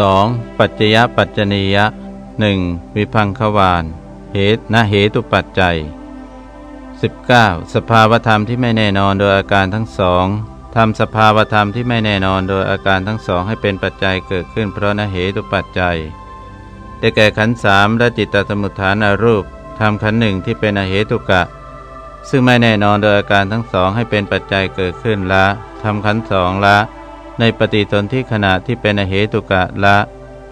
2. ปัจจยปัจจนียะหนึ่งวิพังควานเหตุนะเหตุปัจจัย 19. สภาวธรรมที่ไม่แน่นอนโดยอาการทั้งสองทำสภาวธรรมที่ไม่แน่นอนโดยอาการทั้งสองให้เป็นปัจจัยเกิดขึ้นเพราะนะเหตุปัจจัย ได้แก่ขันสามและจิตตสมุทฐานรูปทำขันหนึ่งที่เป็นอเหตุกะ ซึ่งไม่แน่นอนโดยอาการทั้งสองให้เป็นปัจจัยเกิดขึ้นละทำขันสองละ ในปฏิสนธิขณะที่เป็นอเหตุกะละ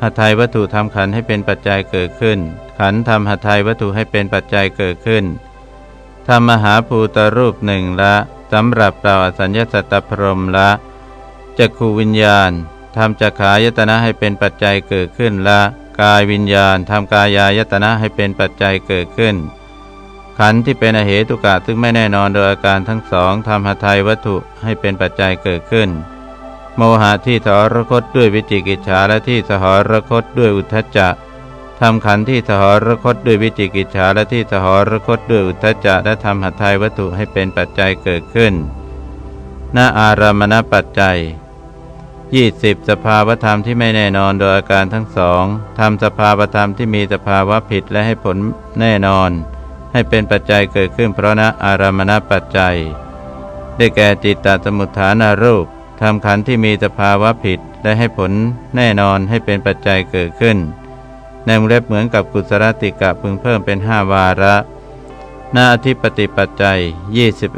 หทัยวัตถุทำขันให้เป็นปัจจัยเกิดขึ้น ขันทำหทัยวัตถุให้เป็นปัจจัยเกิดขึ้นทำมหาภูตรูปหนึ่งละสำหรับเราอสัญญาสัตตพรมละจักขูวิญญาณทำจักขายตนะให้เป็นปัจจัยเกิดขึ้นละกายวิญญาณทำกายายตนะให้เป็นปัจจัยเกิดขึ้น ขันธ์ที่เป็นอเหตุกะซึ่งไม่แน่นอนโดยอาการทั้งสองทำหทัยวัตถุให้เป็นปัจจัยเกิดขึ้น โมหะที่สหรคตด้วยวิจิกิจฉาและที่สหรคตด้วยอุทธจจะทำขันธ์ที่สหรคตด้วยวิจิกิจฉาและที่สหรคตด้วยอุทธจจะและทำหัตถยวัตถุให้เป็นปัจจัยเกิดขึ้นณอารามณปัจจัย20สภาวธรรมที่ไม่แน่นอนโดยอาการทั้งสองทำสภาวธรรมที่มีสภาวะผิดและให้ผลแน่นอน ให้เป็นปัจจัยเกิดขึ้นเพราะณอารามณปัจจัย ได้แก่จิตตสมุทฐานารูป ทำขันที่มีสภาวะผิดและให้ผลแน่นอนให้เป็นปัจจัยเกิดขึ้น ในวงเล็บเหมือนกับกุศลติกะพึงเพิ่มเป็นห้าวาระ หน้าอธิปติปัจจัย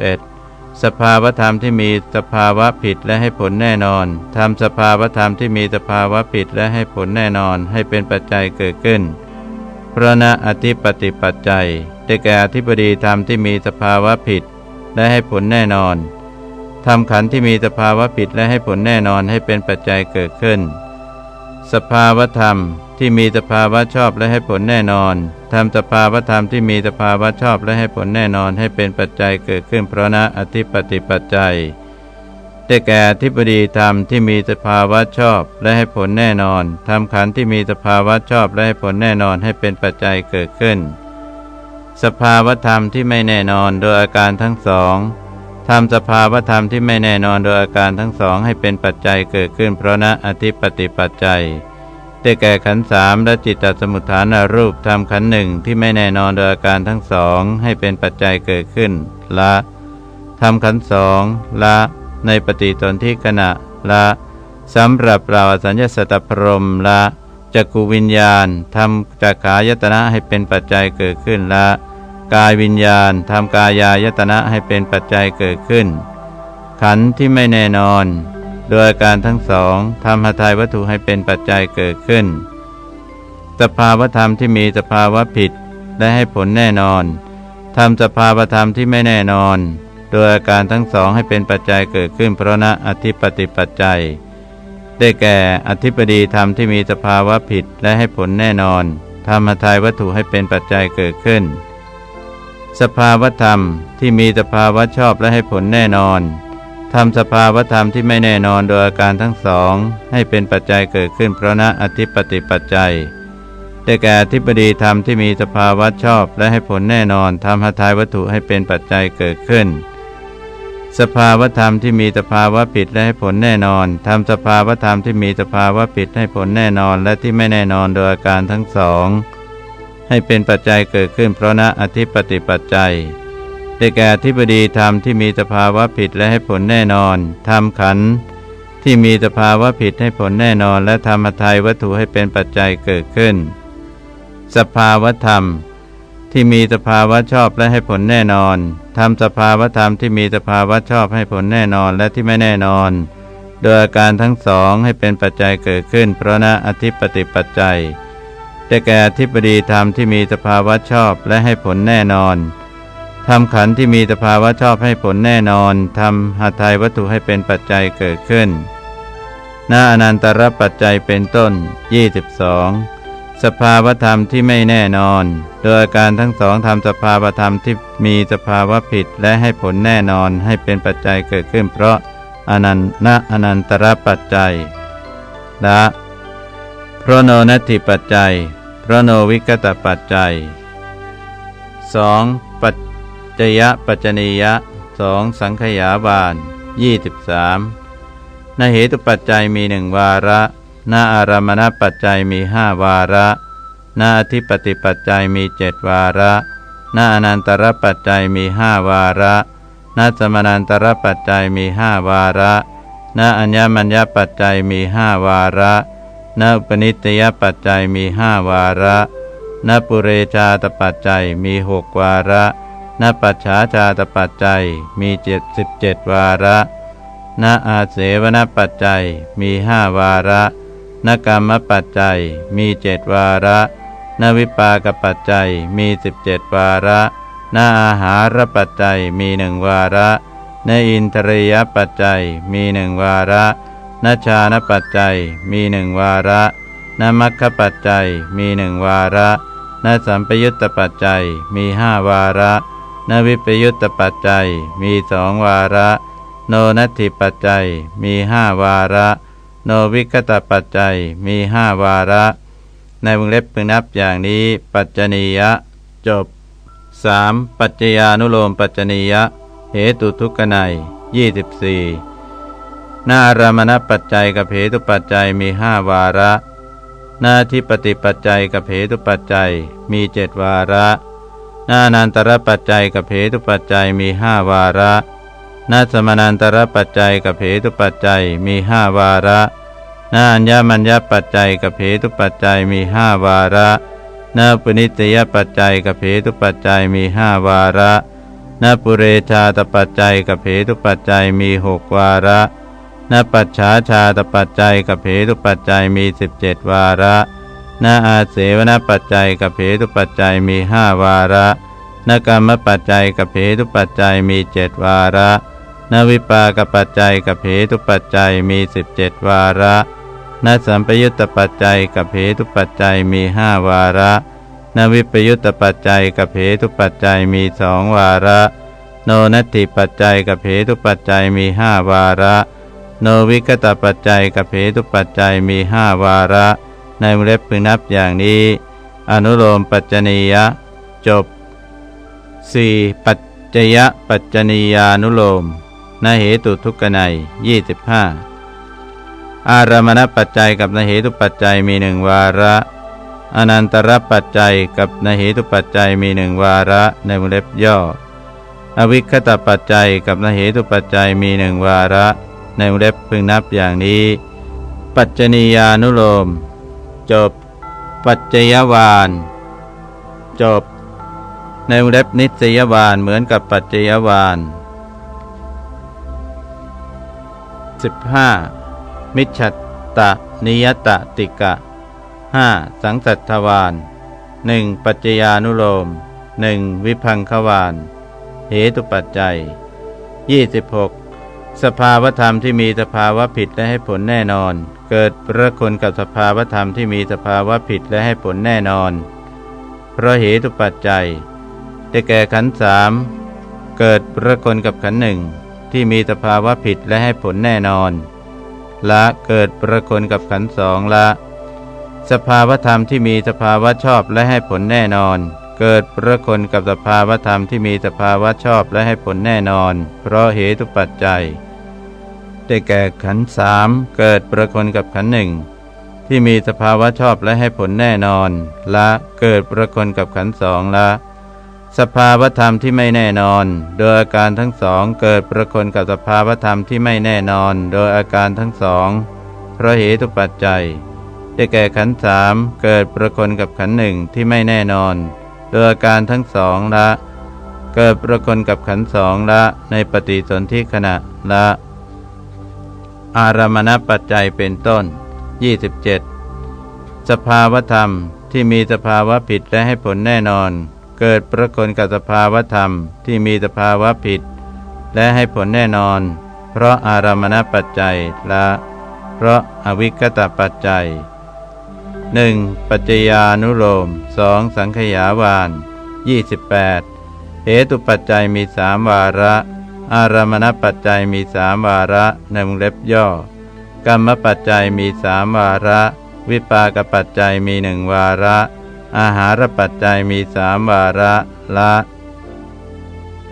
21 สภาวธรรมที่มีสภาวะผิดและให้ผลแน่นอนทำสภาวธรรมที่มีสภาวะผิดและให้ผลแน่นอนให้เป็นปัจจัยเกิดขึ้นพระณอธิปติปัจจัยได้แก่อธิปดีธรรมที่มีสภาวะผิดและให้ผลแน่นอน ทำขันที่มีสภาวะผิดและให้ผลแน่นอนให้เป็นปัจจัยเกิดขึ้น สภาวธรรมที่มีสภาวะชอบและให้ผลแน่นอนทำสภาวธรรมที่มีสภาวะชอบและให้ผลแน่นอนให้เป็นปัจจัยเกิดขึ้นเพราะนะอธิปติปัจจัยได้แก่อธิปดีธรรมที่มีสภาวะชอบและให้ผลแน่นอนทำขันธ์ที่มีสภาวะชอบและให้ผลแน่นอนให้เป็นปัจจัยเกิดขึ้น สภาวธรรมที่ไม่แน่นอนโดยอาการทั้งสอง ทำสภาวธรรมที่ไม่แน่นอนโดยอาการทั้งสองให้เป็นปัจจัยเกิดขึ้น เพราะนะอธิปติปัจจัยได้แก่ขันสามและจิตตสมุทฐานรูปทำขันหนึ่งที่ไม่แน่นอนโดยอาการทั้งสองให้เป็นปัจจัยเกิดขึ้น ละทำขันสองละ ในปฏิตนที่ขณะละสำหรับเราสัญญาสตพรมละจักกูวิญญาณทำจักขายตนะให้เป็นปัจจัยเกิดขึ้นละ กายวิญญาณทำกายายตนะให้เป็นปัจจัยเกิดขึ้น ขันธ์ที่ไม่แน่นอน โดยการทั้งสองทำหทัยวัตถุให้เป็นปัจจัยเกิดขึ้น สภาวธรรมที่มีสภาวะผิดและให้ผลแน่นอนทำสภาวธรรมที่ไม่แน่นอน โดยอาการทั้งสองให้เป็นปัจจัยเกิดขึ้น เพราะณอธิปติปัจจัย ได้แก่อธิปดีธรรมที่มีสภาวะผิดและให้ผลแน่นอนทำหทัยวัตถุให้เป็นปัจจัยเกิดขึ้น สภาวธรรมที่มีสภาวะชอบและให้ผลแน่นอนทำสภาวธรรมที่ไม่แน่นอนโดยอาการทั้งสอง ให้เป็นปัจจัยเกิดขึ้นเพราะณอธิปติปัจจัยแต่แก่อธิปดีธรรมที่มีสภาวะชอบและให้ผลแน่นอนทำหทายวัตถุให้เป็นปัจจัยเกิดขึ้น สภาวธรรมที่มีสภาวะผิดและให้ผลแน่นอนทำสภาวธรรมที่มีสภาวะผิดให้ผลแน่นอนและที่ไม่แน่นอนโดยอาการทั้งสอง ให้เป็นปัจจัยเกิดขึ้นเพราะณอธิปติปัจจัยได้แก่ที่บดีธรรมที่มีสภาวะผิดและให้ผลแน่นอนทำขันที่มีสภาวะผิดให้ผลแน่นอน และธรรมทัยวัตถุให้เป็นปัจจัยเกิดขึ้น สภาวธรรม ที่มีสภาวะชอบและให้ผลแน่นอนทำสภาวธรรมที่มีสภาวะชอบให้ผลแน่นอนและที่ไม่แน่นอน โดยอาการทั้งสองให้เป็นปัจจัยเกิดขึ้น เพราะนะอธิปติปัจจัย ได้แก่อธิปดีธรรมที่มีสภาวะชอบและให้ผลแน่นอนทำขันที่มีสภาวะชอบให้ผลแน่นอนทำหาทายวัตถุให้เป็นปัจจัยเกิดขึ้นหน้าอนันตรปัจจัยเป็นต้น 22 สภาวธรรมที่ไม่แน่นอน โดยการทั้งสองทำสภาวธรรมที่มีสภาวะผิดและให้ผลแน่นอนให้เป็นปัจจัยเกิดขึ้น เพราะอนันนอนันตรปัจจัยละเพราะโนนัตถิปัจจัย พระโนวิกตปัจจัย 2. ปัจจยะปัจจนียะสองสังขยาบาลยี่สิบสามในเหตุปัจจัยมีหนึ่งวาระนาอารามณปัจจัยมีห้าวาระนาอธิปติปัจจัยมีเจ็ดวาระนาอนันตรปัจจัยมีห้าวาระนาสมนันตรปัจจัยมีห้าวาระนาอัญญมัญญปัจจัยมีห้าวาระ นาปนิสยปัจจัยมีห้าวาระนาปุเรชาตปัจจัยมีหกวาระนาปัจฉาชาตปัจจัยมีเจ็ดสิบเจ็ดวาระนาอาเสวนปัจจัยมีห้าวาระนกรรมปัจจัยมีเจ็ดวาระนวิปากปัจจัยมีสิบเจ็ดวาระนาอาหารปัจจัยมีหนึ่งวาระนอินทรียปัจจัยมีหนึ่งวาระ นชานปัจจัยมีหนึ่งวาระนมัคคปัจจัยมีหนึ่งวาระนสัมปยุตตปัจจัยมีห้าวาระนวิปยุตตปัจจัยมีสองวาระ โนนัตถิปัจจัยมีห้าวาระ โนวิกตปัจจัยมีห้าวาระ ในวงเล็บพึงนับอย่างนี้ปัจจนียะ จบ 3. ปัจจญานุโลมปัจจนียะ เหตุทุกขไน24ห น้ารามณปัจจัยกับเหตุปัจจัยมีห้าวาระหน้าที่ปฏิปัจจัยกับเหตุปัจจัยมีเจ็ดวาระหน้านันตรปัจจัยกับเหตุปัจจัยมีห้าวาระหนาสมานันตรปัจจัยกับเหตุปัจจัยมีห้าวาระหน้าอัญญมัญญปัจจัยกับเหตุปัจจัยมีห้าวาระหนาปุนิตยปัจจัยกับเหตุปัจจัยมีห้าวาระนาปุเรชาตปัจจัยกับเหตุปัจจัยมีหกวาระ นปัจฉาชาตปัจจัยกับเหตุปัจจัยมีสิบเจ็ดวาระนอาเสวนปัจจัยกับเหตุปัจจัยมีห้าวาระนกรรมปัจจัยกับเหตุปัจจัยมีเจ็ดวาระนวิปากปัจจัยกับเหตุปัจจัยมีสิบเจ็ดวาระนสัมปยุตตปัจจัยกับเหตุปัจจัยมีห้าวาระนวิปยุตตปัจจัยกับเหตุปัจจัยมีสองวาระ โนนัตถิปัจจัยกับเหตุปัจจัยมีห้าวาระ โนวิกตปัจจัยกับเหตุปัจจัยมีห้าวาระ ในวงเล็บพึงนับอย่างนี้ อนุโลมปัจจนียะ จบ 4. ปัจจยปัจจนียานุโลมนเหตุทุกขไน25อารามณปัจจัยกับนเหตุปัจจัยมีหนึ่งวาระ อนันตรปัจจัยกับนเหตุปัจจัยมีหนึ่งวาระในวงเล็บย่อ อวิคตปัจจัยกับนเหตุปัจจัยมีหนึ่งวาระ ในเล็บพึงนับอย่างนี้ ปัจจนียานุโลม จบ ปัจจยวาน จบ ในเล็บนิสยวานเหมือนกับปัจจยวาน 15. มิจฉัตตะนิยตติกะ 5. สังสัทวาน 1. ปัจจญานุโลม 1. วิพังควานเหตุปัจจัย 26. สภาวธรรมที่มีสภาวะผิดและให้ผลแน่นอน เกิดประคนกับสภาวธรรมที่มีสภาวะผิดและให้ผลแน่นอน เพราะเหตุปัจจัยได้แก่ขันสามเกิดประคนกับขันหนึ่งที่มีสภาวะผิดและให้ผลแน่นอน ละเกิดประคนกับขันสองละ สภาวธรรมที่มีสภาวะชอบและให้ผลแน่นอน เกิดประคนกับสภาวธรรมที่มีสภาวะชอบและให้ผลแน่นอน เพราะเหตุปัจจัย ได้แก่ขันสามเกิดประคนกับขันหนึ่งที่มีสภาวะชอบและให้ผลแน่นอน ละเกิดประคนกับขันสองละ สภาวธรรมที่ไม่แน่นอน โดยอาการทั้งสองเกิดประคนกับสภาวธรรมที่ไม่แน่นอน โดยอาการทั้งสองเพราะเหตุปัจจัย ได้แก่ขันสามเกิดประคนกับขันหนึ่งที่ไม่แน่นอน โดยอาการทั้งสองละ เกิดประคนกับขันสองละ ในปฏิสนธิขณะละ อารามณปัจจัยเป็นต้น 27 สภาวธรรมที่มีสภาวะผิดและให้ผลแน่นอน เกิดประคนกับสภาวธรรมที่มีสภาวะผิด และให้ผลแน่นอน เพราะอารามณปัจจัยละ เพราะอวิคตปัจจัย 1. ปัจจญานุโลม 2. สังขยาวาน 28 เหตุปัจจัยมีสามวาระ อารามณปัจจัยมีสามวาระในวงเล็บย่อ กรรมปัจจัยมีสามวาระ วิปากปัจจัยมีหนึ่งวาระ อาหารปัจจัยมีสามวาระละ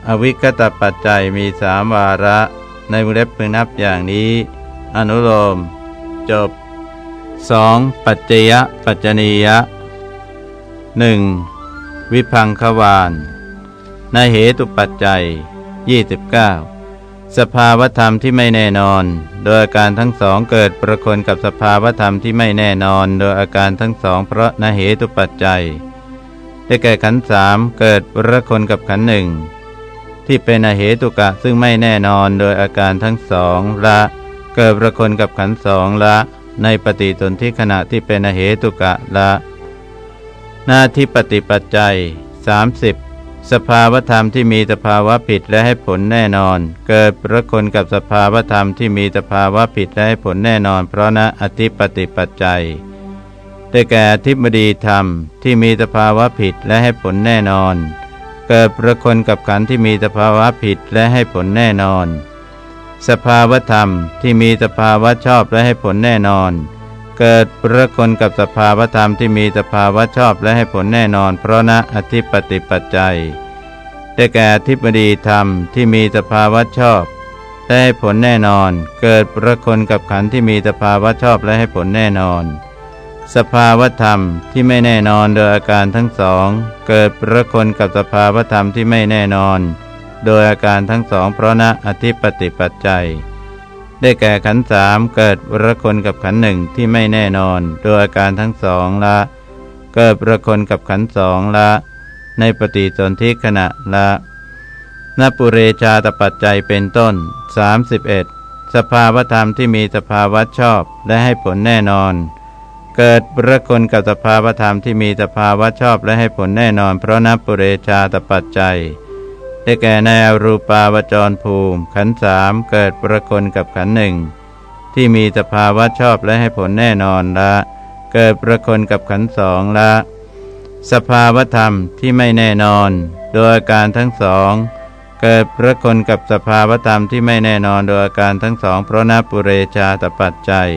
อวิกตปัจจัยมีสามวาระ ในวงเล็บพึงนับอย่างนี้ อนุโลม จบ 2. ปัจจยปัจจนียะ 1. วิพังควานนเหตุปัจจัย 29 สภาวธรรมที่ไม่แน่นอน โดยอาการทั้งสองเกิดประคนกับสภาวธรรมที่ไม่แน่นอน โดยอาการทั้งสองเพราะนเหตุปัจจัย ได้แก่ขันสามเกิดประคนกับขันหนึ่งที่เป็นอเหตุกะซึ่งไม่แน่นอนโดยอาการทั้งสองละ เกิดประคนกับขันสองละ ในปฏิสนธิขณะที่เป็นอเหตุกะละ หน้าที่ปฏิปัจจัย 30 สภาวธรรมที่มีสภาวะผิดและให้ผลแน่นอน เกิดประคนกับสภาวธรรมที่มีสภาวะผิดและให้ผลแน่นอน เพราะณอธิปฏิปัจจัยได้แก่อธิบดีธรรมที่มีสภาวะผิดและให้ผลแน่นอน เกิดประคนกับขันธ์ที่มีสภาวะผิดและให้ผลแน่นอน สภาวธรรมที่มีสภาวะชอบและให้ผลแน่นอน เกิดประคนกับสภาวธรรมที่มีสภาวะชอบและให้ผลแน่นอน เพราะณอธิปติปัจจัยได้แก่อธิบดีธรรมที่มีสภาวะชอบและให้ผลแน่นอน เกิดประคนกับขันธ์ที่มีสภาวะชอบและให้ผลแน่นอน สภาวธรรมที่ไม่แน่นอนโดยอาการทั้งสอง เกิดประคนกับสภาวธรรมที่ไม่แน่นอน โดยอาการทั้งสองเพราะณอธิปติปัจจัย ได้แก่ขันสามเกิดประคนกับขันหนึ่งที่ไม่แน่นอน โดยอาการทั้งสองละ เกิดประคนกับขันสองละ ในปฏิสนธิขณะละนปุเรชาตปัจจัยเป็นต้น 31 สภาวธรรมที่มีสภาวะชอบและให้ผลแน่นอน เกิดประคนกับสภาวธรรมที่มีสภาวะชอบและให้ผลแน่นอน เพราะนปุเรชาตปัจจัย ได้แก่ในอรูปาวจรภูมิ ขันสามเกิดประคนกับขันหนึ่งที่มีสภาวะชอบและให้ผลแน่นอนละ เกิดประคนกับขันสองละ สภาวธรรมที่ไม่แน่นอน โดยอาการทั้งสอง เกิดประคนกับสภาวธรรมที่ไม่แน่นอนโดยอาการทั้งสอง เพราะนับปุเรชาตปัจจัย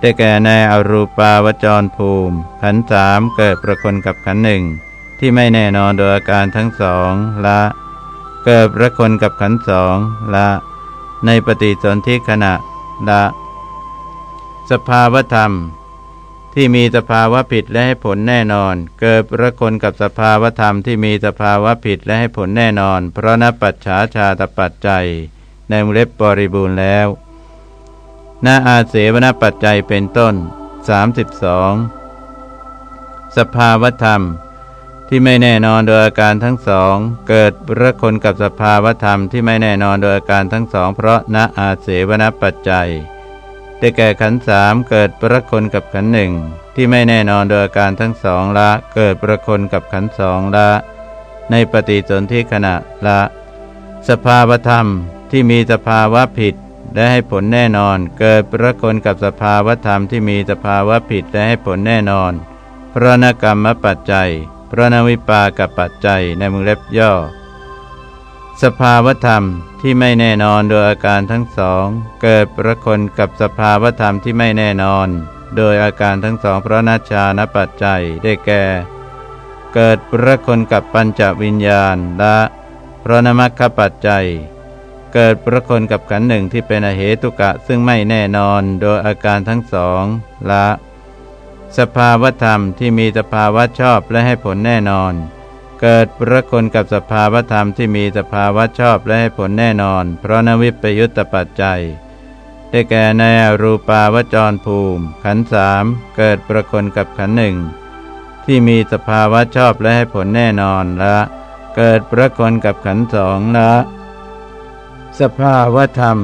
ได้แก่ในอรูปาวจรภูมิ ขันสามเกิดประคนกับขันหนึ่งที่ไม่แน่นอนโดยอาการทั้งสองละ เกิดประคนกับขันสองละ ในปฏิสนธิขณะละ สภาวธรรม ที่มีสภาวะผิดและให้ผลแน่นอน เกิดประคนกับสภาวธรรมที่มีสภาวะผิดและให้ผลแน่นอน เพราะนปัจฉาชาตปัจจัย ในวงเล็บบริบูรณ์แล้วนาอาเสวนปัจจัยเป็นต้น 32 สภาวธรรม ที่ไม่แน่นอนโดยอาการทั้งสอง เกิดประคนกับสภาวธรรมที่ไม่แน่นอนโดยอาการทั้งสอง เพราะนาอาเสวนปัจจัยได้แก่ขันสามเกิดประคนกับขันหนึ่งที่ไม่แน่นอนโดยอาการทั้งสองละ เกิดประคนกับขันสองละ ในปฏิสนธิขณะละ สภาวธรรมที่มีสภาวะผิดและให้ผลแน่นอน เกิดประคนกับสภาวธรรมที่มีสภาวะผิดและให้ผลแน่นอนเพราะนกรรมปัจจัย พระนวิปากับปัจจัยในมือเล็บย่อ สภาวธรรมที่ไม่แน่นอนโดยอาการทั้งสอง เกิดประคนกับสภาวธรรมที่ไม่แน่นอน โดยอาการทั้งสองพระนัชานปัจจัยได้แก่ เกิดประคนกับปัญจวิญญาณและพระนมัคคปัจจัย เกิดประคนกับขันธ์หนึ่งที่เป็นอเหตุกะซึ่งไม่แน่นอนโดยอาการทั้งสองละ สภาวธรรมที่มีสภาวะชอบและให้ผลแน่นอน เกิดประคนกับสภาวธรรมที่มีสภาวะชอบและให้ผลแน่นอน เพราะนวิปยุตตปัจจัย ได้แก่ในรูปาวจรภูมิ ขันสามเกิดประคนกับขันหนึ่งที่มีสภาวะชอบและให้ผลแน่นอนละ เกิดประคนกับขันสองละ สภาวธรรม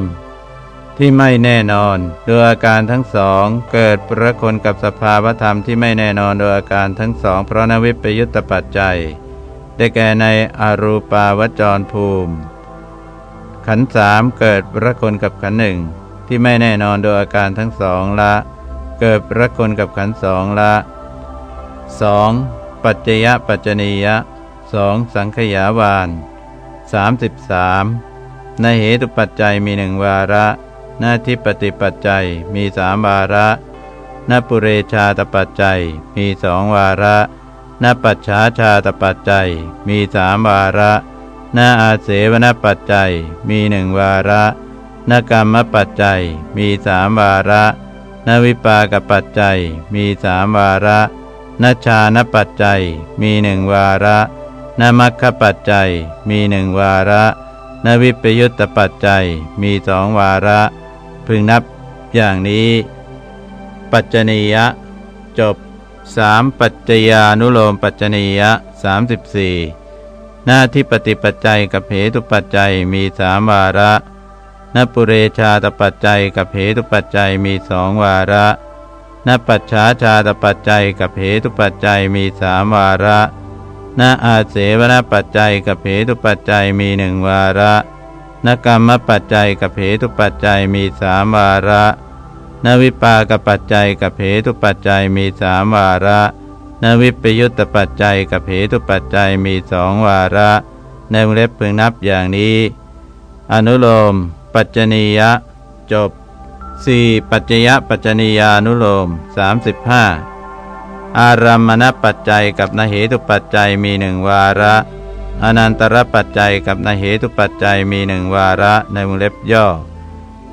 ที่ไม่แน่นอนโดยอาการทั้งสอง เกิดประคนกับสภาวธรรมที่ไม่แน่นอนโดยอาการทั้งสอง เพราะนวิปยุตตปัจจัย ได้แก่ในอรูปาวจรภูมิ ขันสามเกิดประคนกับขันหนึ่งที่ไม่แน่นอนโดยอาการทั้งสองละ เกิดประคนกับขันสองละ 2. ปัจจยปัจจนียะ 2. สังขยาวาน 33. ในเหตุปัจจัยมีหนึ่งวาระ หน้าที่ปฏิปัจจัยมีสามวาระนปุเรชาตปัจจัยมีสองวาระนปัจฉาชาตปัจจัยมีสามวาระนาอาเสวนปัจจัยมีหนึ่งวาระนกรรมปัจจัยมีสามวาระนนวิปากปัจจัยมีสามวาระนชานปัจจัยมีหนึ่งวาระนมัคคปัจจัยมีหนึ่งวาระนวิปยุตตปัจจัยมีสองวาระ พึงนับอย่างนี้ ปัจจนียะ จบ 3. ปัจจญานุโลมปัจจนียะ34 หน้าที่ปฏิปัจจัยกับเหตุปัจจัยมีสามวาระนปุเรชาตปัจจัยกับเหตุปัจจัยมีสองวาระนปัจฉาชาตปัจจัยกับเหตุปัจจัยมีสามวาระนอาเสวนปัจจัยกับเหตุปัจจัยมีหนึ่งวาระ นกรรมปัจจัยกับเหตุปัจจัยมีสามวาระ นวิปากปัจจัยกับเหตุปัจจัยมีสามวาระ นวิปยุตตปัจจัยกับเหตุปัจจัยมีสองวาระ ในวงเล็บพึงนับอย่างนี้ อนุโลม ปัจจนียะ จบ 4. ปัจจยะปัจจนียานุโลม 35 อารัมมณปัจจัยกับนเหตุปัจจัยมีหนึ่งวาระ อนันตรปัจจัยกับนเหตุปัจจัยมีหนึ่งวาระในวงเล็บย่อ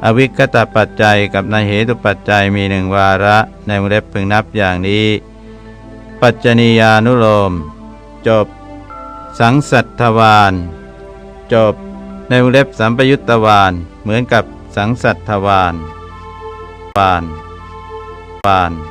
อวิคตปัจจัยกับนเหตุปัจจัยมีหนึ่งวาระในวงเล็บพึงนับอย่างนี้ ปัจจนียานุโลม จบ สังสัตทวานจบ ในวงเล็บสัมปยุตตวานเหมือนกับสังสัตทวานวานวาน